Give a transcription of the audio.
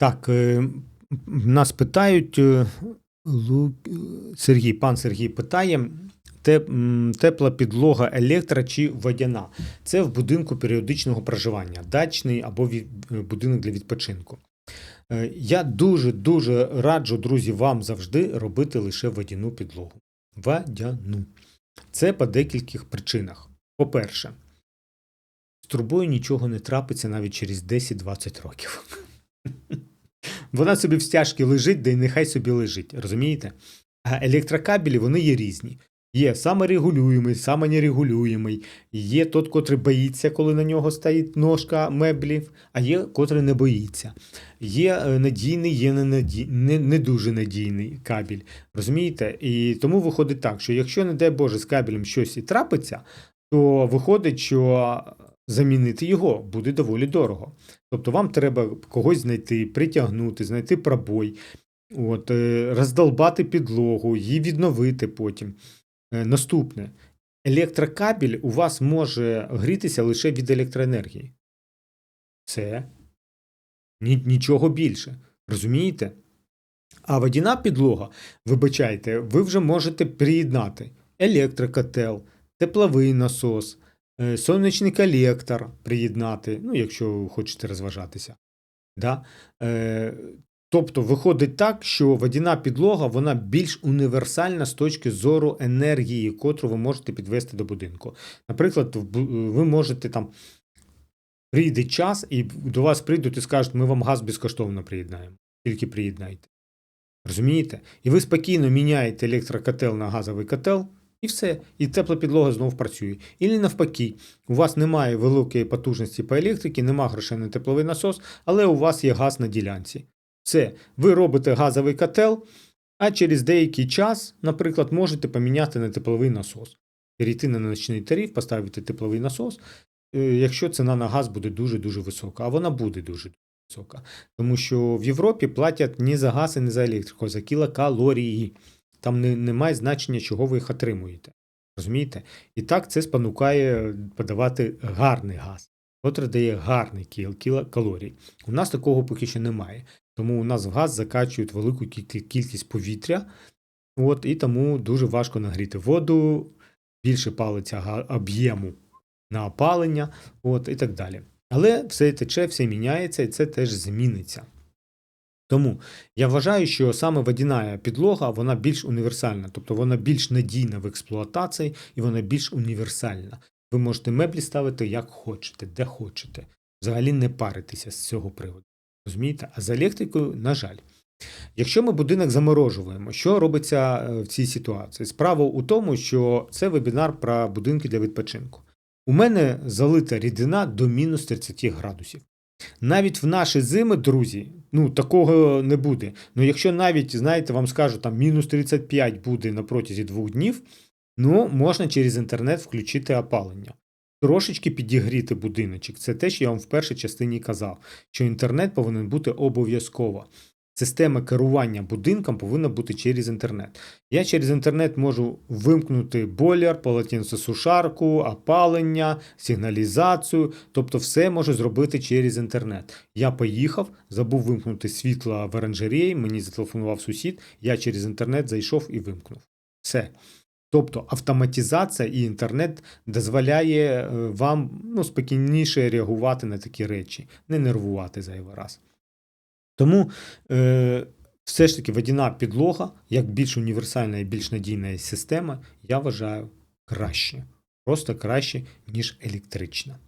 Так, е, нас питають, е, Сергій, пан Сергій питає, тепла підлога електра чи водяна. Це в будинку періодичного проживання, дачний або е, будинок для відпочинку. Я дуже-дуже раджу, друзі, вам завжди робити лише водяну підлогу. Водяну. Це по декількох причинах. По-перше, з трубою нічого не трапиться навіть через 10-20 років. Вона собі в стяжці лежить, де й нехай собі лежить, розумієте? А електрокабелі вони є різні. Є саморегулюємий, самонерегулюємий, є тот, котрий боїться, коли на нього стоїть ножка меблів, а є, котрий не боїться. Є е, надійний, є не, наді... не, не дуже надійний кабель. Розумієте? І тому виходить так, що якщо, не дай Боже, з кабелем щось і трапиться, то виходить, що замінити його буде доволі дорого. Тобто вам треба когось знайти, притягнути, знайти пробой, от, е, роздолбати підлогу, її відновити потім. Е, Наступне. Електрокабель у вас може грітися лише від електроенергії. Це нічого більше. Розумієте? А водяна підлога, вибачайте, ви вже можете приєднати електрокотел, тепловий насос, сонячний колектор приєднати, ну, якщо хочете розважатися. Да? Е, тобто виходить так, що водяна підлога вона більш універсальна з точки зору енергії, котру ви можете підвести до будинку. Наприклад, ви можете там прийде час, і до вас прийдуть і скажуть, ми вам газ безкоштовно приєднаємо. Тільки приєднайте. Розумієте? І ви спокійно міняєте електрокотел на газовий котел, і все. І тепла підлога знов працює. І навпаки, у вас немає великої потужності по електриці, немає грошей на тепловий насос, але у вас є газ на ділянці. Все, ви робите газовий котел, а через деякий час, наприклад, можете поміняти на тепловий насос. Перейти на ночний тариф, поставити тепловий насос, е, якщо ціна на газ буде дуже-дуже висока, а вона буде дуже висока. Тому що в Європі платять не за газ і не за електрику, а за кілокалорії. Там не, немає значення, чого ви їх отримуєте. Розумієте? І так це спонукає подавати гарний газ, котрий дає гарний кіл, кілокалорій. У нас такого поки що немає. Тому у нас в газ закачують велику кількість повітря, от, і тому дуже важко нагріти воду, більше палиться об'єму на опалення, от, і так далі. Але все тече, все міняється, і це теж зміниться. Тому я вважаю, що саме водяна підлога вона більш універсальна, тобто вона більш надійна в експлуатації і вона більш універсальна. Ви можете меблі ставити як хочете, де хочете. Взагалі не паритися з цього приводу. Розумієте? А з електрикою, на жаль. Якщо ми будинок заморожуємо, що робиться е, в цій ситуації? Справа у тому, що це вебінар про будинки для відпочинку. У мене залита рідина до мінус 30 градусів. Навіть в наші зими, друзі, ну такого не буде. Ну якщо навіть, знаєте, вам скажуть, там мінус 35 буде на протязі двох днів, ну можна через інтернет включити опалення. Трошечки підігріти будиночок. Це те, що я вам в першій частині казав, що інтернет повинен бути обов'язково. Система керування будинком повинна бути через інтернет. Я через інтернет можу вимкнути бойлер, полотенцесушарку, опалення, сигналізацію, тобто все можу зробити через інтернет. Я поїхав, забув вимкнути світло в оранжереї, мені зателефонував сусід, я через інтернет зайшов і вимкнув. Все. Тобто автоматизація і інтернет дозволяє е, вам ну, спокійніше реагувати на такі речі, не нервувати зайвий раз. Тому е, все ж таки водяна підлога, як більш універсальна і більш надійна система, я вважаю краще. Просто краще, ніж електрична.